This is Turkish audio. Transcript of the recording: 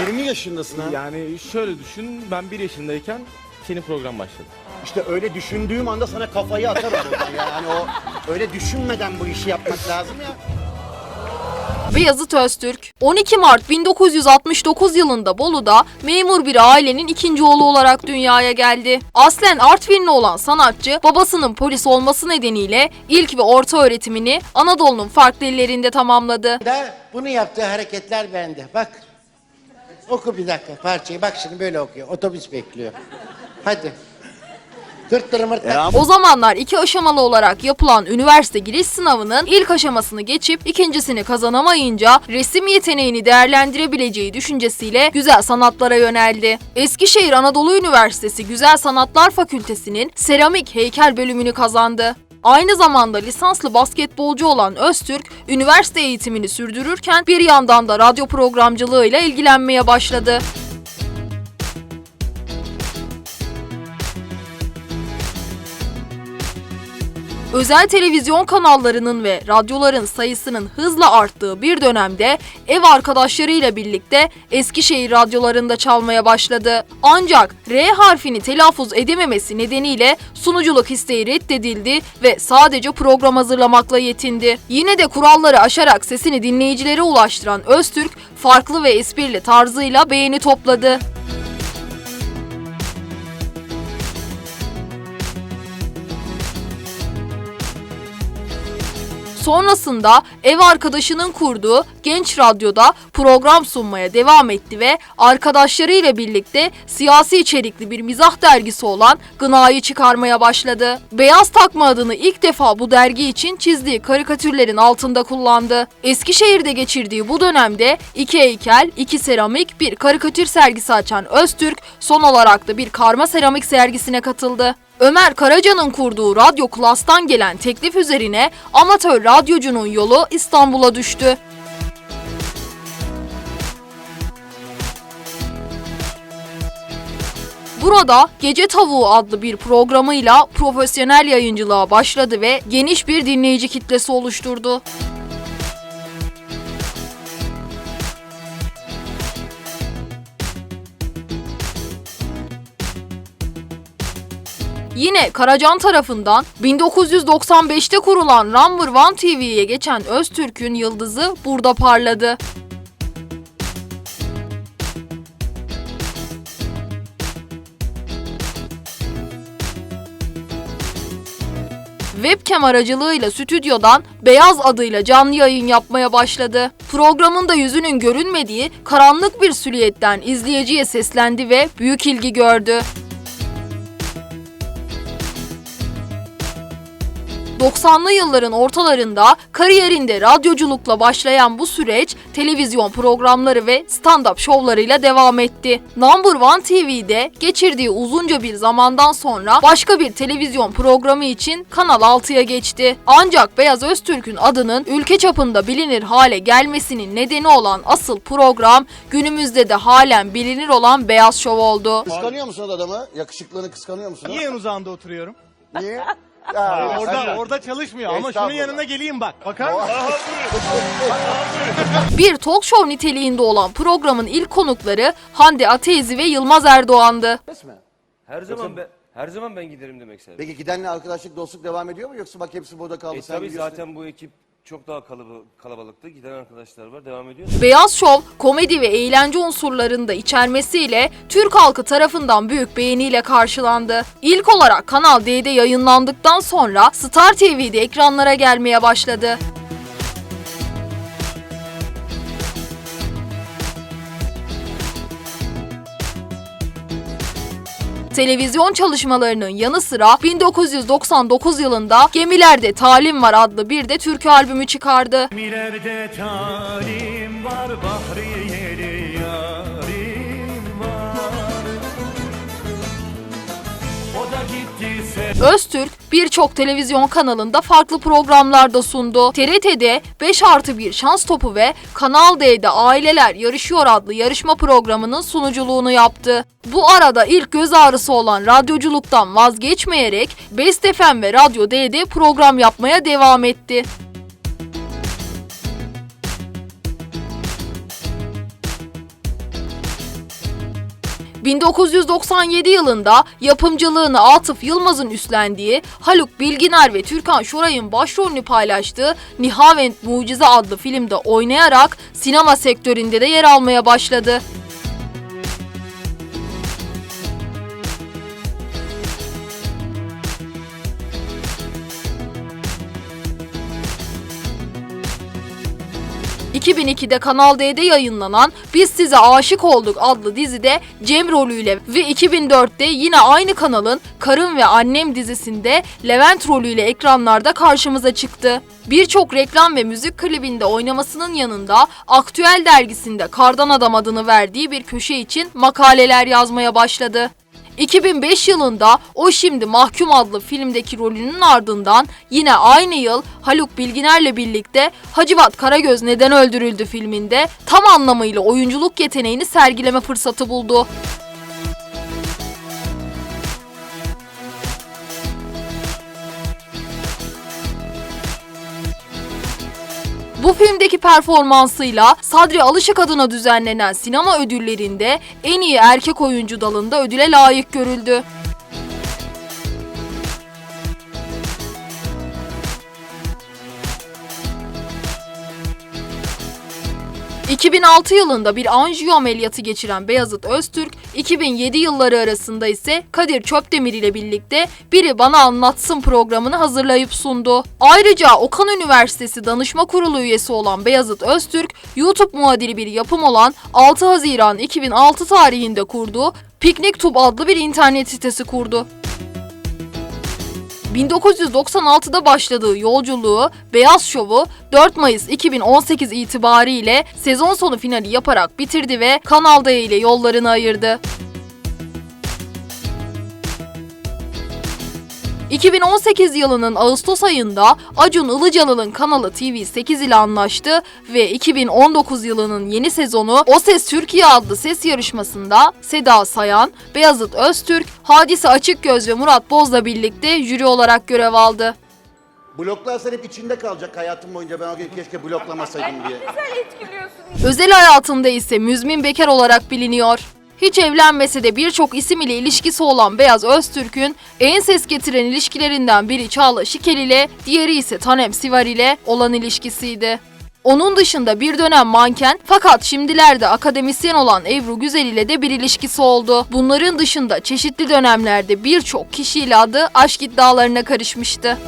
20 yaşındasın ha. Yani şöyle düşün, ben bir yaşındayken senin program başladı. İşte öyle düşündüğüm anda sana kafayı atarım buradan ya. Yani o öyle düşünmeden bu işi yapmak lazım ya. Beyazıt Öztürk 12 Mart 1969 yılında Bolu'da memur bir ailenin ikinci oğlu olarak dünyaya geldi. Aslen Artvinli olan sanatçı babasının polis olması nedeniyle ilk ve orta öğretimini Anadolu'nun farklı illerinde tamamladı. Da bunu yaptığı hareketler bende. Bak. Oku bir dakika parçayı. Bak şimdi böyle okuyor. Otobüs bekliyor. Hadi. Tırttırı mırttır. O zamanlar iki aşamalı olarak yapılan üniversite giriş sınavının ilk aşamasını geçip ikincisini kazanamayınca resim yeteneğini değerlendirebileceği düşüncesiyle güzel sanatlara yöneldi. Eskişehir Anadolu Üniversitesi Güzel Sanatlar Fakültesinin seramik heykel bölümünü kazandı. Aynı zamanda lisanslı basketbolcu olan Öztürk, üniversite eğitimini sürdürürken bir yandan da radyo programcılığıyla ilgilenmeye başladı. Özel televizyon kanallarının ve radyoların sayısının hızla arttığı bir dönemde ev arkadaşlarıyla birlikte Eskişehir radyolarında çalmaya başladı. Ancak R harfini telaffuz edememesi nedeniyle sunuculuk isteği reddedildi ve sadece program hazırlamakla yetindi. Yine de kuralları aşarak sesini dinleyicilere ulaştıran Öztürk farklı ve esprili tarzıyla beğeni topladı. Sonrasında ev arkadaşının kurduğu Genç Radyo'da program sunmaya devam etti ve arkadaşlarıyla birlikte siyasi içerikli bir mizah dergisi olan Gına'yı çıkarmaya başladı. Beyaz Takma adını ilk defa bu dergi için çizdiği karikatürlerin altında kullandı. Eskişehir'de geçirdiği bu dönemde iki heykel, iki seramik, bir karikatür sergisi açan Öztürk son olarak da bir karma seramik sergisine katıldı. Ömer Karaca'nın kurduğu Radyo Klas'tan gelen teklif üzerine amatör radyocunun yolu İstanbul'a düştü. Burada Gece Tavuğu adlı bir programıyla profesyonel yayıncılığa başladı ve geniş bir dinleyici kitlesi oluşturdu. Yine Karacan tarafından 1995'te kurulan Number One TV'ye geçen Öztürk'ün yıldızı burada parladı. Webcam aracılığıyla stüdyodan Beyaz adıyla canlı yayın yapmaya başladı. Programında yüzünün görünmediği karanlık bir silüetten izleyiciye seslendi ve büyük ilgi gördü. 90'lı yılların ortalarında kariyerinde radyoculukla başlayan bu süreç televizyon programları ve stand-up şovlarıyla devam etti. Number One TV'de geçirdiği uzunca bir zamandan sonra başka bir televizyon programı için Kanal 6'ya geçti. Ancak Beyaz Öztürk'ün adının ülke çapında bilinir hale gelmesinin nedeni olan asıl program günümüzde de halen bilinir olan Beyaz Şov oldu. Kıskanıyor musunuz adamı? Yakışıklığını kıskanıyor musunuz? Niye en uzağında oturuyorum? Niye? Orada orada çalışmıyor ama şunun Estağfurullah. yanına geleyim bak. Bakar mısın? Bir talk show niteliğinde olan programın ilk konukları Hande Atezi ve Yılmaz Erdoğan'dı. Her zaman ben her zaman ben giderim demek istedim. Peki gidenle arkadaşlık, dostluk devam ediyor mu? Yoksa bak hepsi burada kaldı. E sen tabii zaten bu ekip çok daha kalaba- kalabalıktı. Giden arkadaşlar var. Devam ediyor. Beyaz Şov, komedi ve eğlence unsurlarını da içermesiyle Türk halkı tarafından büyük beğeniyle karşılandı. İlk olarak Kanal D'de yayınlandıktan sonra Star TV'de ekranlara gelmeye başladı. Televizyon çalışmalarının yanı sıra 1999 yılında Gemilerde Talim Var adlı bir de türkü albümü çıkardı. Gemilerde talim var, bahriyeli Öztürk birçok televizyon kanalında farklı programlarda sundu. TRT'de 5 artı 1 şans topu ve Kanal D'de Aileler Yarışıyor adlı yarışma programının sunuculuğunu yaptı. Bu arada ilk göz ağrısı olan radyoculuktan vazgeçmeyerek Best FM ve Radyo D'de program yapmaya devam etti. 1997 yılında yapımcılığını Atıf Yılmaz'ın üstlendiği Haluk Bilginer ve Türkan Şoray'ın başrolünü paylaştığı Nihavent Mucize adlı filmde oynayarak sinema sektöründe de yer almaya başladı. ...2002'de Kanal D'de yayınlanan Biz Size Aşık Olduk adlı dizide Cem rolüyle ve 2004'te yine aynı kanalın Karım ve Annem dizisinde Levent rolüyle ekranlarda karşımıza çıktı. Birçok reklam ve müzik klibinde oynamasının yanında Aktüel dergisinde Kardan Adam adını verdiği bir köşe için makaleler yazmaya başladı. 2005 yılında O Şimdi Mahkum adlı filmdeki rolünün ardından yine aynı yıl Haluk Bilginer'le birlikte Hacivat Karagöz Neden Öldürüldü filminde tam anlamıyla oyunculuk yeteneğini sergileme fırsatı buldu. Bu filmdeki performansıyla Sadri Alışık adına düzenlenen sinema ödüllerinde en iyi erkek oyuncu dalında ödüle layık görüldü. ...2006 yılında bir anjiyo ameliyatı geçiren Beyazıt Öztürk... ...2007 yılları arasında ise Kadir Çöpdemir ile birlikte... ...Biri Bana Anlatsın programını hazırlayıp sundu. Ayrıca Okan Üniversitesi Danışma Kurulu üyesi olan Beyazıt Öztürk... ...YouTube muadili bir yapım olan 6 Haziran 2006 tarihinde kurduğu... PiknikTube adlı bir internet sitesi kurdu. 1996'da başladığı yolculuğu Beyaz Şov'u 4 Mayıs 2018 itibariyle sezon sonu finali yaparak bitirdi ve Kanal D ile yollarını ayırdı. 2018 yılının Ağustos ayında Acun Ilıcalı'nın kanalı TV8 ile anlaştı ve 2019 yılının yeni sezonu O Ses Türkiye adlı ses yarışmasında Seda Sayan, Beyazıt Öztürk, Hadise Açıkgöz ve Murat Boz'la birlikte jüri olarak görev aldı. Bloklarsan hep içinde kalacak hayatım boyunca. Ben o gün keşke bloklamasaydım diye. Özel hayatında ise Müzmin Bekar olarak biliniyor. Hiç evlenmese de birçok isim ile ilişkisi olan Beyaz Öztürk'ün en ses getiren ilişkilerinden biri Çağla Şikel ile, diğeri ise Tanem Sivar ile olan ilişkisiydi. Onun dışında bir dönem manken fakat şimdilerde akademisyen olan Ebru Güzel ile de bir ilişkisi oldu. Bunların dışında çeşitli dönemlerde birçok kişiyle adı aşk iddialarına karışmıştı.